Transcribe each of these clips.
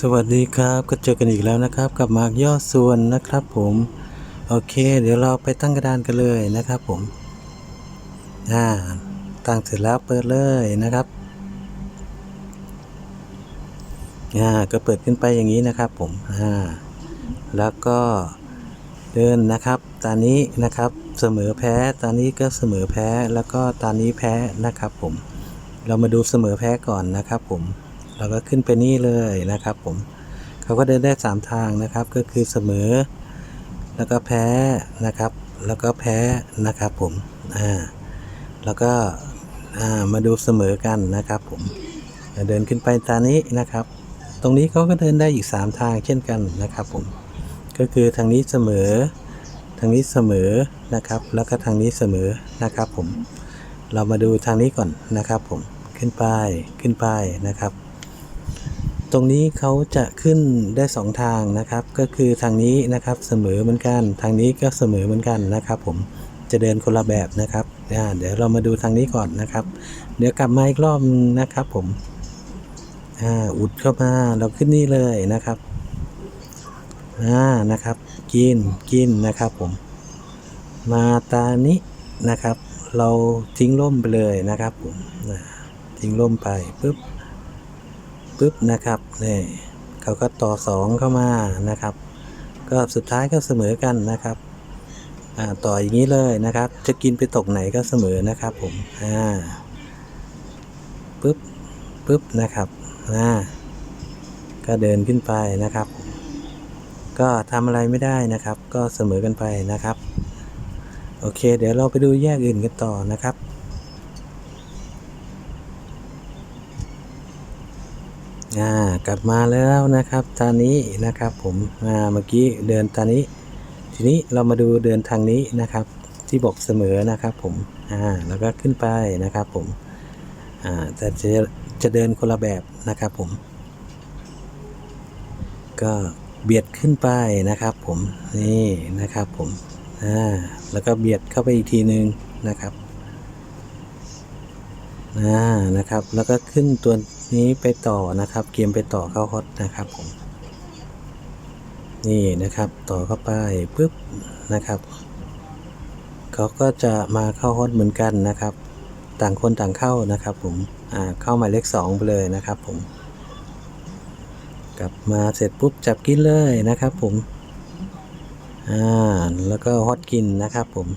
สวัสดีครับก็เจอกันอีกแล้วนะครับ กับมาร์กยอดส่วนนะครับ ผมโอเค เดี๋ยวเราไปตั้งกระดานกันเลยนะครับ ผมอ่าตั้งเสร็จแล้วเปิดเลยนะครับอ่าก็เปิดขึ้นไปอย่างนี้นะครับ ผมอ่าแล้วก็เดินนะครับตอนนี้นะครับเสมอแพ้ตอนนี้ก็เสมอแพ้แล้วก็ตอนนี้แพ้นะครับ ผม เรามาดูเสมอแพ้ก่อนนะครับ ผม เราก็ขึ้นไปนี่เลยนะครับผมเขาก็เดินได้สามทางนะครับก็คือเสมอ แล้วก็แพ้นะครับ แล้วก็แพ้นะครับผมอ่าแล้วก็อ่ามาดูเสมอกันนะครับผมเดินขึ้นไปตานี้นะครับ ตรงนี้เขาก็เดินได้อีกสามทางเช่นกันนะครับผมก็คือทางนี้เสมอ ทางนี้เสมอนะครับ แล้วก็ทางนี้เสมอนะครับผมเรามาดูทางนี้ก่อนนะครับผมขึ้นไปขึ้นไปนะครับ รงนี้เขาจะขึ้นได้สองทางนะครับ ก็คือทางนี้นะครับเสมอเหมือนกัน ทางนี้ก็เสมอเหมือนกันนะครับผมจะเดินคนละแบบนะครับเดี๋ยวเรามาดูทางนี้ก่อนนะครับ เดี๋ยวกลับมาอีกรอบนะครับผมอ่าอุดเข้ามาเราขึ้นนี่เลยนะครับอ่านะครับ กินกินนะครับผม มาตานี้นะครับ เราทิ้งร่มไปเลยนะครับผมทิ้งร่มไปปุ๊บ ปุ๊บนะครับนี่เขาก็ต่อสองเข้ามานะครับ ก็สุดท้ายก็เสมอกันนะครับอ่าต่ออย่างนี้เลยนะครับ จะกินไปตกไหนก็เสมอนะครับผมอ่าปุ๊บปุ๊บนะครับอ่าก็เดินขึ้นไปนะครับ ก็ทำอะไรไม่ได้นะครับ ก็เสมอกันไปนะครับ โอเค เดี๋ยวเราไปดูแยกอื่นกันต่อนะครับ อ่ากลับมาแล้วนะครับตอนนี้นะครับผมอ่าเมื่อกี้เดินตอนนี้ ทีนี้เรามาดูเดินทางนี้นะครับ ที่บอกเสมอนะครับผมอ่าแล้วก็ขึ้นไปนะครับผมอ่าแต่จะจะเดินคนละแบบนะครับผม ก็เบียดขึ้นไปนะครับผมนี่นะครับผมอ่าแล้วก็เบียดเข้าไปอีกทีนึงนะครับอ่านะครับ แล้วก็ขึ้นตัว นี้ไปต่อนะครับ เกมไปต่อเข้าฮอตนะครับผมนี่นะครับต่อเข้าไปปุ๊บนะครับเขาก็จะมาเข้าฮอตเหมือนกันนะครับ ต่างคนต่างเข้านะครับ ผมอ่าเข้าหมายเลขสองไปเลยนะครับผมกลับมาเสร็จปุ๊บจับกินเลยนะครับ ผมอ่าแล้วก็ฮอตกินนะครับผม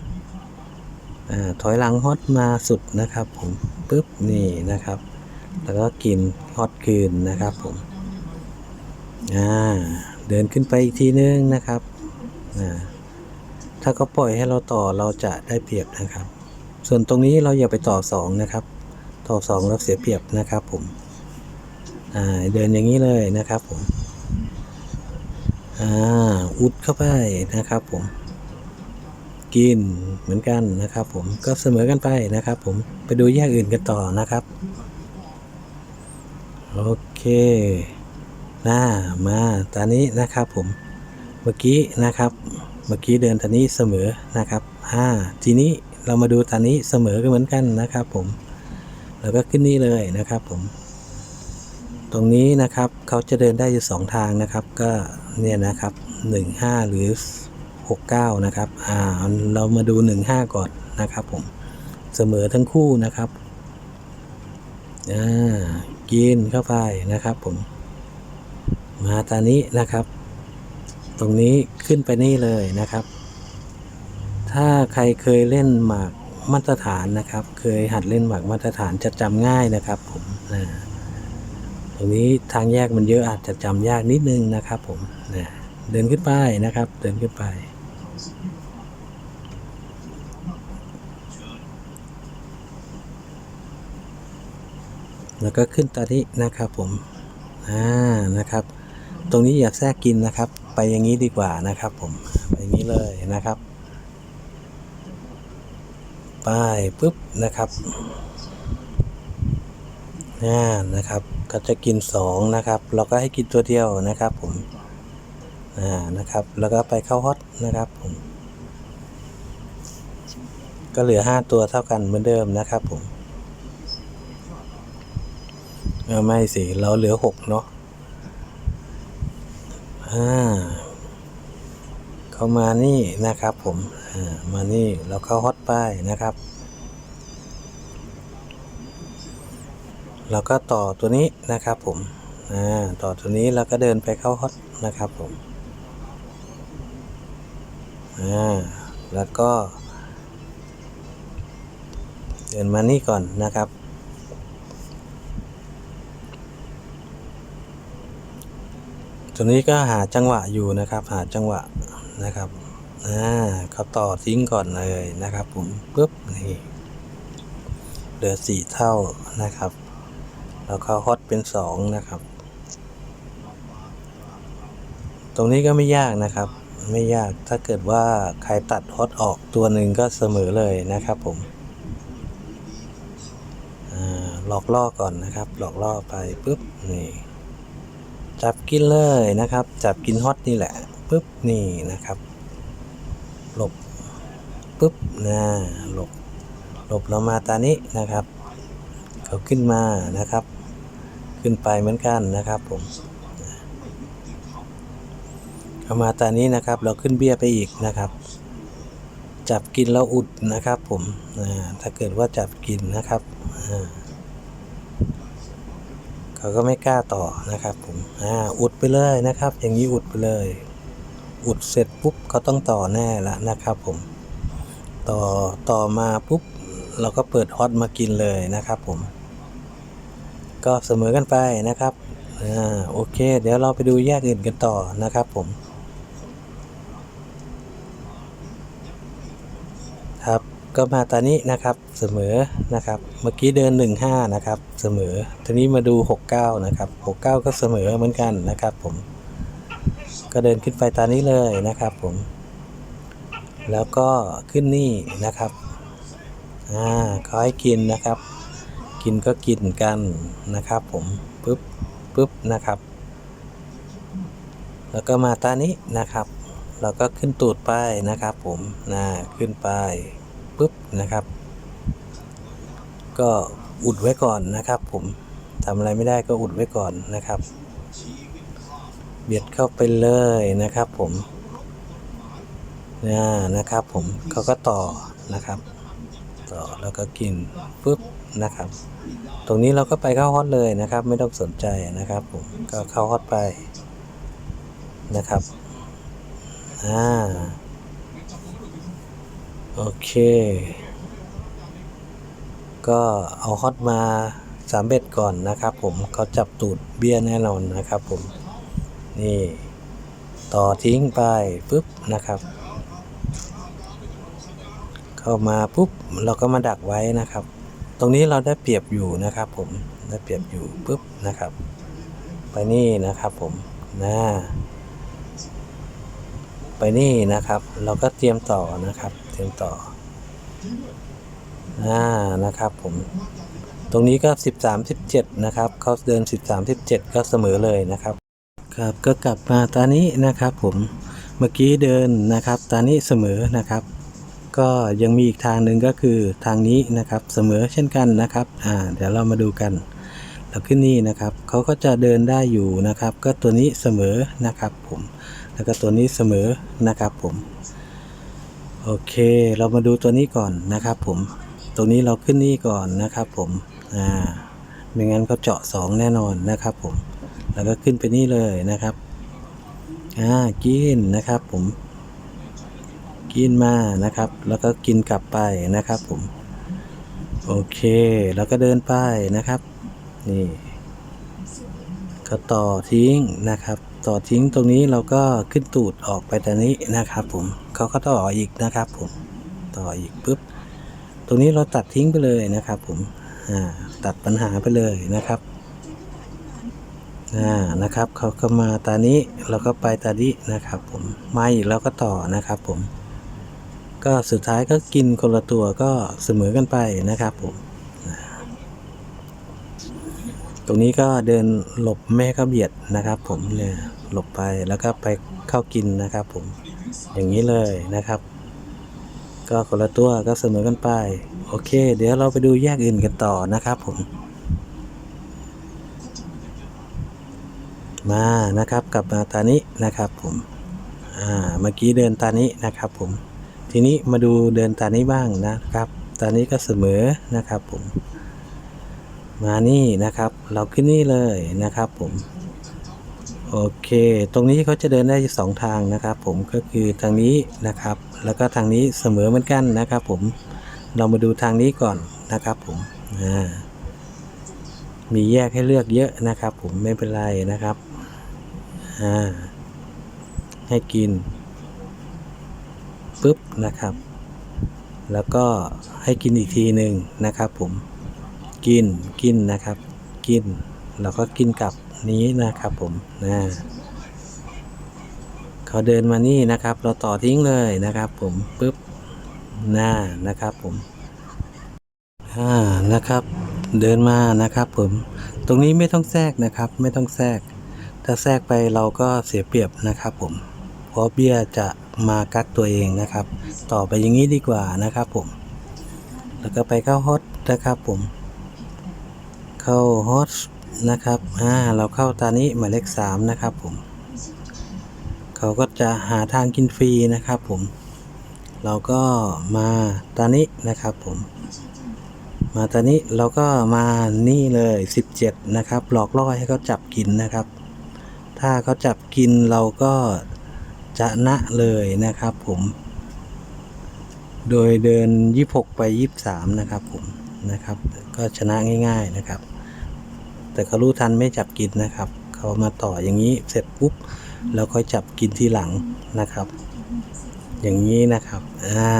อ่าถอยหลังฮอตมาสุดนะครับ ผมปุ๊บนี่นะครับ แล้วก็กินฮอตคืนนะครับผมอ่าเดินขึ้นไปอีกทีนึงนะครับอ่าถ้าเขาปล่อยให้เราต่อเราจะได้เปรียบนะครับ ส่วนตรงนี้เราอย่าไปต่อสองนะครับ ต่อสองเราเสียเปรียบนะครับผมอ่าเดินอย่างนี้เลยนะครับผมอ่าอุดเข้าไปนะครับผมกินเหมือนกันนะครับผมก็เสมอกันไปนะครับผมไปดูแยกอื่นกันต่อนะครับ โอเคน่ามาตอนนี้นะครับผมเมื่อกี้นะครับ เมื่อกี้เดินตอนนี้เสมอนะครับอ่าทีนี้เรามาดูตอนนี้เสมอกันเหมือนกันนะครับ ผม แล้วก็ขึ้นนี่เลยนะครับผม ตรงนี้นะครับเขาจะเดินได้อยู่สองทางนะครับ ก็เนี่ยนะครับหนึ่งห้าหรือ69นะครับอ่าเรามาดู15ก่อนนะครับ ผมเสมอทั้งคู่นะครับอ่า กินเข้าไปนะครับผม มาตอนนี้นะครับ ตรงนี้ขึ้นไปนี่เลยนะครับ ถ้าใครเคยเล่นหมากมาตรฐานนะครับ เคยหัดเล่นหมากมาตรฐานจะจำง่ายนะครับผมนะตรงนี้ทางแยกมันเยอะอาจจะจำยากนิดนึงนะครับผมนะเดินขึ้นไปนะครับ เดินขึ้นไป แล้วก็ขึ้นตอนนี้นะครับผมอ่านะครับ ตรงนี้อย่าแทรกกินนะครับ ไปอย่างนี้ดีกว่านะครับผมไปอย่างนี้เลยนะครับไปปุ๊บนะครับอ่านะครับก็จะกินสองนะครับ เราก็ให้กินตัวเดียวนะครับผมอ่านะครับ แล้วก็ไปเข้าฮอตนะครับผมก็เหลือห้าตัวเท่ากันเหมือนเดิมนะครับผม ไม่สิเราเหลือหกเนาะอ่าเข้ามานี่นะครับผมอ่ามานี่เราเข้าฮอตป้ายนะครับ เราก็ต่อตัวนี้นะครับผมอ่าต่อตัวนี้แล้วก็เดินไปเข้าฮอตนะครับผมอ่าแล้วก็ เดินมานี่ก่อนนะครับ ตัวนี้ก็หาจังหวะอยู่นะครับ หาจังหวะนะครับอ่าเขาต่อทิ้งก่อนเลยนะครับ ผมปุ๊บนี่เหลือสี่เท่านะครับ แล้วก็ฮอตเป็นสองนะครับ ตรงนี้ก็ไม่ยากนะครับ ไม่ยากถ้าเกิดว่าใครตัดฮอตออกตัวหนึ่งก็เสมอเลยนะครับ ผมอ่าหลอกล่อก่อนนะครับ หลอกล่อไปปุ๊บนี่ จับกินเลยนะครับ จับกินฮอตนี่แหละปุ๊บนี่นะครับ หลบปุ๊บนะหลบหลบเรามาตานี้นะครับ เขาขึ้นมานะครับ ขึ้นไปเหมือนกันนะครับผมเขามาตานี้นะครับ เราขึ้นเบี้ยไปอีกนะครับ จับกินแล้วอุดนะครับ ผมถ้าเกิดว่าจับกินนะครับอ่า เขาก็ไม่กล้าต่อนะครับผมอ่าอุดไปเลยนะครับ อย่างนี้อุดไปเลย อุดเสร็จปุ๊บเขาต้องต่อแน่ละนะครับผม ต่อต่อมาปุ๊บเราก็เปิดฮอตมากินเลยนะครับผม ก็เสมอกันไปนะครับอ่าโอเค เดี๋ยวเราไปดูแยกอื่นกันต่อนะครับผมครับ ก็มาตอนนี้นะครับเสมอนะครับ เมื่อกี้เดิน 15 นะครับ เสมอทีนี้มาดู 69 นะครับ 69 ก็เสมอเหมือนกันนะครับ ผม ก็เดินขึ้นไปตามนี้เลยนะครับ ผม แล้วก็ขึ้นนี่นะครับอ่าขาให้กินนะครับ กินก็กินกันนะครับ ผมปุ๊บปุ๊บนะครับ แล้วก็มาตานี้นะครับ เราก็ขึ้นตูดไปนะครับ ผมนะขึ้นไป ปุ๊บนะครับ ก็อุดไว้ก่อนนะครับผมทำอะไรไม่ได้ก็อุดไว้ก่อนนะครับ เบียดเข้าไปเลยนะครับผมนะนะครับผมเขาก็ต่อนะครับ ต่อแล้วก็กินปุ๊บนะครับ ตรงนี้เราก็ไปเข้าฮอตเลยนะครับ ไม่ต้องสนใจนะครับผมก็เข้าฮอตไปนะครับอ่า โอเค ก็เอาฮอตมาสามเบ็ดก่อนนะครับผมเขาจับตูดเบี้ยแน่นอนนะครับผม นี่ต่อทิ้งไปปุ๊บนะครับ เข้ามาปุ๊บเราก็มาดักไว้นะครับ ตรงนี้เราได้เปรียบอยู่นะครับ ผมได้เปรียบอยู่ปุ๊บนะครับ ไปนี่นะครับผมนะไปนี่นะครับ เราก็เตรียมต่อนะครับ เตรียมต่ออ่านะครับผมตรงนี้ก็ 13 17 นะครับเขาเดิน 13 17 ก็เสมอเลยนะครับ ครับก็กลับมาตอนนี้นะครับผมเมื่อกี้เดินนะครับตอนนี้เสมอนะครับ ก็ยังมีอีกทางหนึ่งก็คือทางนี้นะครับเสมอเช่นกันนะครับอ่าเดี๋ยวเรามาดูกันเราขึ้นนี่นะครับเขาก็จะเดินได้อยู่นะครับ ก็ตัวนี้เสมอนะครับผมแล้วก็ตัวนี้เสมอนะครับผม โอเค เรามาดูตัวนี้ก่อนนะครับผม ตรงนี้เราขึ้นนี่ก่อนนะครับผม อ่า ไม่งั้นเขาเจาะสองแน่นอนนะครับผม แล้วก็ขึ้นไปนี่เลยนะครับ อ่า กินนะครับผม กินมานะครับ แล้วก็กินกลับไปนะครับผม โอเค แล้วก็เดินไปนะครับ นี่ ก็ต่อทิ้งนะครับ ต่อทิ้งตรงนี้เราก็ขึ้นตูดออกไปตรงนี้นะครับผม เขาก็ต่ออีกนะครับ ผมต่ออีกปุ๊บตรงนี้เราตัดทิ้งไปเลยนะครับ ผมตัดปัญหาไปเลยนะครับอ่านะครับเขาก็มาตานี้เราก็ไปตานี้นะครับ ผมมาอีกแล้วก็ต่อนะครับ ผม ก็สุดท้ายก็กินคนละตัวก็เสมอกันไปนะครับ ผมตรงนี้ก็เดินหลบแม่เขาเบียดนะครับ ผมเนี่ยหลบไปแล้วก็ไปเข้ากินนะครับ ผม อย่างนี้เลยนะครับ ก็คนละตัวก็เสมอกันไป โอเค เดี๋ยวเราไปดูแยกอื่นกันต่อนะครับผม มานะครับกลับมาตานี้นะครับผมอ่าเมื่อกี้เดินตานี้นะครับผม ทีนี้มาดูเดินตานี้บ้างนะครับ ตานี้ก็เสมอนะครับผม มานี่นะครับ เราขึ้นนี่เลยนะครับผม โอเค ตรงนี้เขาจะเดินได้สองทางนะครับ ผมก็คือทางนี้นะครับ แล้วก็ทางนี้เสมอเหมือนกันนะครับ ผมเรามาดูทางนี้ก่อนนะครับ ผมอ่ามีแยกให้เลือกเยอะนะครับ ผมไม่เป็นไรนะครับอ่าให้กินปุ๊บนะครับ แล้วก็ให้กินอีกทีหนึ่งนะครับ ผมกินกินนะครับ กิน แล้วก็กินกลับ นี้นะครับผมนะเขาเดินมานี่นะครับ เราต่อทิ้งเลยนะครับผมปุ๊บหน้านะครับผมอ่านะครับ เดินมานะครับผม ตรงนี้ไม่ต้องแทรกนะครับ ไม่ต้องแทรก ถ้าแทรกไปเราก็เสียเปรียบนะครับผมเพราะเบี้ยจะมากักตัวเองนะครับ ต่อไปอย่างนี้ดีกว่านะครับผม แล้วก็ไปเข้าฮอตนะครับผม เข้าฮอต นะครับอ่าเราเข้าตานี้หมายเลขสามนะครับผมเขาก็จะหาทางกินฟรีนะครับผม เราก็มาตานี้นะครับผม มาตอนนี้เราก็มานี่เลย 17 นะครับหลอกล่อให้เขาจับกินนะครับ ถ้าเขาจับกินเราก็จะนะเลยนะครับผม โดยเดิน 26 ไป 23 นะครับผมนะครับ ก็ชนะง่าย ๆนะครับ แต่เขารู้ทันไม่จับกินนะครับ เขามาต่ออย่างนี้เสร็จปุ๊บแล้วค่อยจับกินทีหลังนะครับ อย่างนี้นะครับอ่า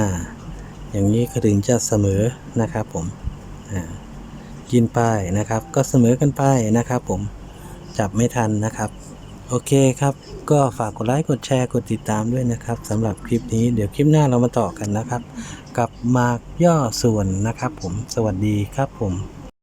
อย่างนี้ก็ถึงจะเสมอนะครับผมอ่ากินไปนะครับ ก็เสมอกันไปนะครับผมจับไม่ทันนะครับโอเคครับ ก็ฝากกดไลค์ กดแชร์ กดติดตามด้วยนะครับสำหรับคลิปนี้ เดี๋ยวคลิปหน้าเรามาต่อกันนะครับ กับมากย่อส่วนนะครับผม สวัสดีครับผม